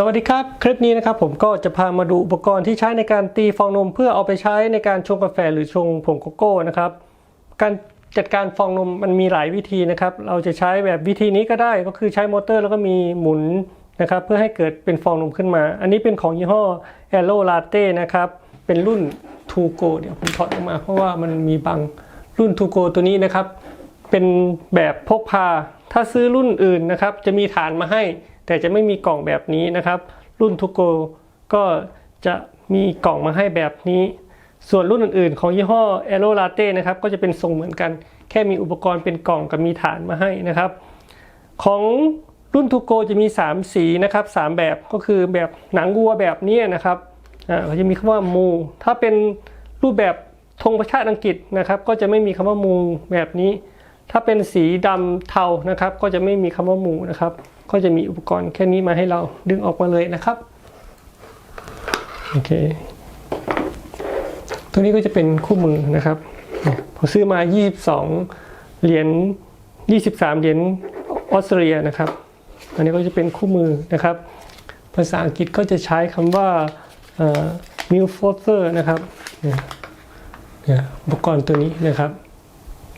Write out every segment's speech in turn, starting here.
สวัสดีครับ คลิปนี้นะครับผมก็จะพามาดูอุปกรณ์ที่ใช้ในการตีฟองนม เพื่อเอาไปใช้ในการชงกาแฟหรือชงผงโกโก้นะครับการจัดการฟองนมมันมีหลายวิธีนะครับ เราจะใช้แบบวิธีนี้ก็ได้ก็คือใช้มอเตอร์แล้วก็มีหมุนนะครับเพื่อให้เกิดเป็นฟองนมขึ้นมา อันนี้เป็นของยี่ห้อ a l o Latte นะครับเป็นรุ่น t o Go เดี๋ยวผมถอดออกมา เพราะว่ามันมีบางรุ่น t o Go ตัวนี้นะครับ เป็นแบบพกพา ถ้าซื้อรุ่นอื่นนะครับจะมีฐานมาให้ แต่จะไม่มีกล่องแบบนี้นะครับ รุ่นทูโกก็จะมีกล่องมาให้แบบนี้ ส่วนรุ่นอื่นๆ ของยี่ห้อ a e r o Latte นะครับก็จะเป็นทรงเหมือนกัน แค่มีอุปกรณ์เป็นกล่องกับมีฐานมาให้นะครับ ของรุ่นทูโกจะมี 3 สีนะครับ3แบบก็คือแบบหนังวัวแบบนี้นะครับอ่าจะมีคำว่ามูถ้าเป็นรูปแบบธงประชาติอังกฤษนะครับ ก็จะไม่มีคำว่ามูแบบนี้ ถ้าเป็นสีดำเทานะครับ ก็จะไม่มีคำว่ามูนะครับ ก็จะมีอุปกรณ์แค่นี้มาให้เราดึงออกมาเลยนะครับโอเคตัวนี้ก็จะเป็นคู่มือนะครับผมซื้อมา 22 เหรียญ 23 เหรียญออสเตรเลียนะครับ อันนี้ก็จะเป็นคู่มือนะครับ ภาษาอังกฤษก็จะใช้คำว่า มิลฟอร์เซอร์นะครับเนี่ยอุปกรณ์ตัวนี้นะครับ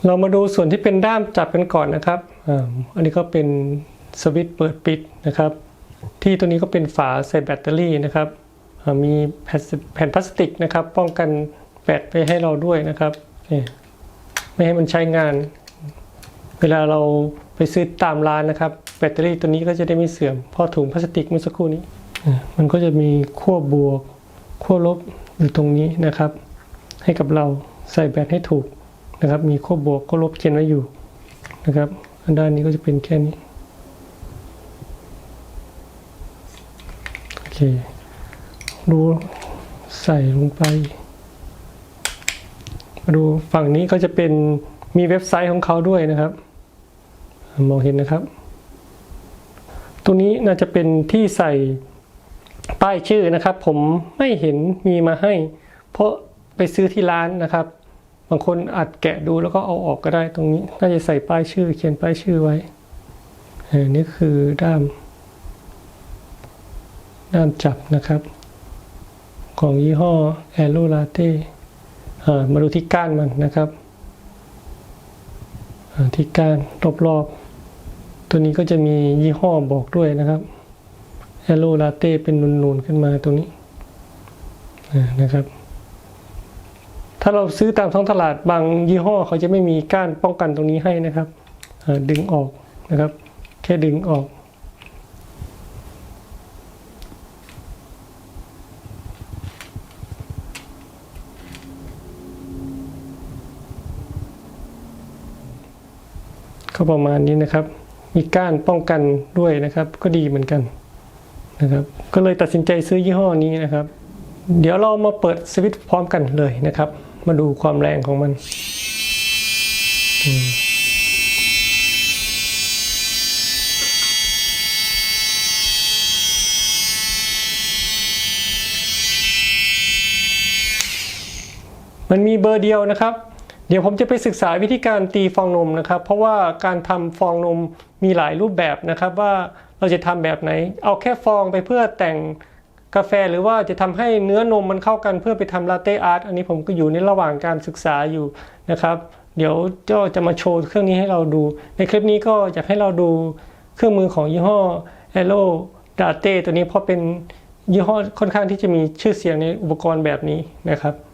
เรามาดูส่วนที่เป็นด้ามจับกันก่อนนะครับ อันนี้ก็เป็น สวิตช์เปิดปิดนะครับ ที่ตัวนี้ก็เป็นฝาใส่แบตเตอรี่นะครับ มีแผ่นพลาสติกนะครับ ป้องกันแบตไปให้เราด้วยนะครับไม่ให้มันใช้งาน เวลาเราไปซื้อตามร้านนะครับ แบตเตอรี่ตัวนี้ก็จะได้ไม่เสื่อมเพราะถุงพลาสติกเมื่อสักครู่นี้ มันก็จะมีขั้วบวกขั้วลบอยู่ตรงนี้นะครับ ให้กับเราใส่แบตให้ถูกนะครับ มีขั้วบวกก็ลบเขียนไว้อยู่นะครับ อันด้านนี้ก็จะเป็นแค่นี้ คดูใส่ลงไปมาดูฝั่งนี้ก็จะเป็นมีเว็บไซต์ของเขาด้วยนะครับ มองเห็นนะครับ ตรงนี้น่าจะเป็นที่ใส่ป้ายชื่อนะครับ ผมไม่เห็นมีมาให้ เพราะไปซื้อที่ร้านนะครับ บางคนอาจแกะดูแล้วก็เอาออกก็ได้ตรงนี้ น่าจะใส่ป้ายชื่อ เขียนป้ายชื่อไว้อนนี้คือด้าม ด้ามจับนะครับ ของยี่ห้อ a e r o Latte อ่ามาดูที่ก้านมันนะครับที่ก้านรอบๆ ตัวนี้ก็จะมียี่ห้อบอกด้วยนะครับ a e r o Latte เป็นนูนๆขึ้นมาตรงนี้นะครับ ถ้าเราซื้อตามท้องตลาดบางยี่ห้อเขาจะไม่มีก้านป้องกันตรงนี้ให้นะครับดึงออกนะครับ แค่ดึงออก ก็ประมาณนี้นะครับ มีก้านป้องกันด้วยนะครับ ก็ดีเหมือนกันนะครับ ก็เลยตัดสินใจซื้อยี่ห้อนี้นะครับ เดี๋ยวเรามาเปิดสวิตช์พร้อมกันเลยนะครับ มาดูความแรงของมันมันมีเบอร์เดียวนะครับ เดี๋ยวผมจะไปศึกษาวิธีการตีฟองนมนะครับ เพราะว่าการทำฟองนมมีหลายรูปแบบนะครับว่าเราจะทำแบบไหน เอาแค่ฟองไปเพื่อแต่งกาแฟหรือว่าจะทำให้เนื้อนมมันเข้ากันเพื่อไปทำลาเต้อาร์ตอันนี้ผมก็อยู่ในระหว่างการศึกษาอยู่นะครับ เดี๋ยวก็จะมาโชว์เครื่องนี้ให้เราดู ในคลิปนี้ก็อยากให้เราดูเครื่องมือของยี่ห้อ a l o d a t e ตัวนี้เพราะเป็นยี่ห้อค่อนข้างที่จะมีชื่อเสียงในอุปกรณ์แบบนี้นะครับ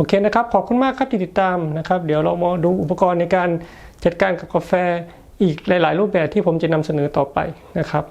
โอเคนะครับ ขอบคุณมากครับที่ติดตามนะครับ เดี๋ยวเรามาดูอุปกรณ์ในการจัดการกับกาแฟอีกหลาย ๆ รูปแบบที่ผมจะนำเสนอต่อไปนะครับ